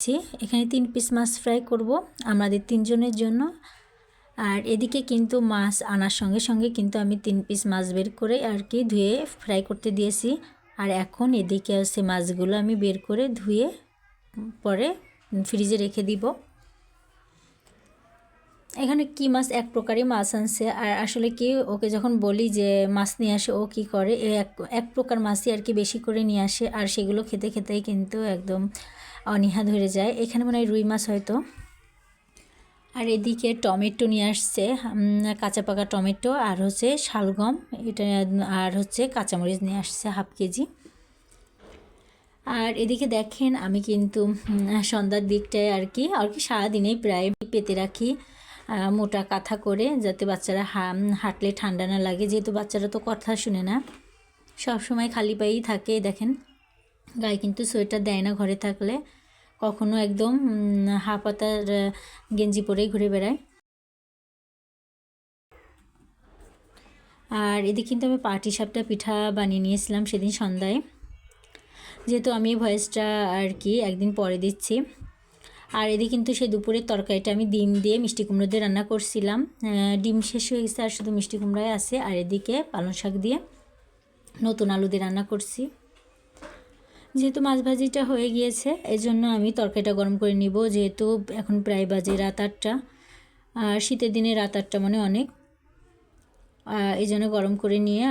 দিচ্ছি। এখানে তিন পিস মাছ ফ্রাই করব আমাদের তিনজনের জন্য। আর এদিকে কিন্তু মাছ আনার সঙ্গে সঙ্গে কিন্তু আমি তিন পিস মাছ বের করে আর কি ধুয়ে ফ্রাই করতে দিয়েছি। আর এখন এদিকে সে মাছগুলো আমি বের করে ধুয়ে পরে ফ্রিজে রেখে দিব। এখানে কি মাছ? এক প্রকারই মাছ আনছে। আর আসলে কি, ওকে যখন বলি যে মাছ নিয়ে আসে, ও কি করে? এক এক প্রকার মাছই আর কি বেশি করে নিয়ে আসে। আর সেগুলো খেতে খেতেই কিন্তু একদম অনীহা ধরে যায়। এখানে মনে হয় রুই মাছ হয়তো। আর এদিকে টমেটো নিয়ে আসছে কাঁচা পাকা টমেটো আর হচ্ছে শালগম। এটা, আর হচ্ছে কাঁচামরিচ নিয়ে আসছে হাফ কেজি। আর এদিকে দেখেন, আমি কিন্তু সন্ধ্যার দিকটায় আর কি আর কি সারাদিনেই প্রায় পেতে রাখি। মোটা কাঁথা করে যাতে বাচ্চারা হাঁটলে ঠান্ডা না লাগে। যেহেতু বাচ্চারা তো কথা শুনে না, সব সময় খালি পায়েই থাকে, দেখেন। গায়ে কিন্তু সোয়েটার দেয় না ঘরে থাকলে। কখনো একদম হাফাতার গেঞ্জি পরেই ঘুরে বেড়ায়। আর এদিকে কিন্তু আমি পাটি সাপটা পিঠা বানিয়ে নিয়েছিলাম সেদিন সন্ধ্যায়। যেহেতু আমি ভয়েসটা আর কি একদিন পরে দিচ্ছি। আর এদিকে কিন্তু সেই দুপুরের তরকারিটা আমি ডিম দিয়ে মিষ্টি কুমড়ো দিয়ে রান্না করছিলাম। ডিম শেষ হয়ে গেছে আর শুধু মিষ্টি কুমড়াই আছে। আর এদিকে পালং শাক দিয়ে নতুন আলু দিয়ে রান্না করছি। যেহেতু মাছ ভাজিটা হয়ে গিয়েছে এই জন্য আমি তরকারিটা গরম করে নিব। যেহেতু এখন প্রায় বাজে রাত আটটা, আর শীতের দিনে রাত আটটা মানে অনেক। এই জন্য গরম করে নিয়ে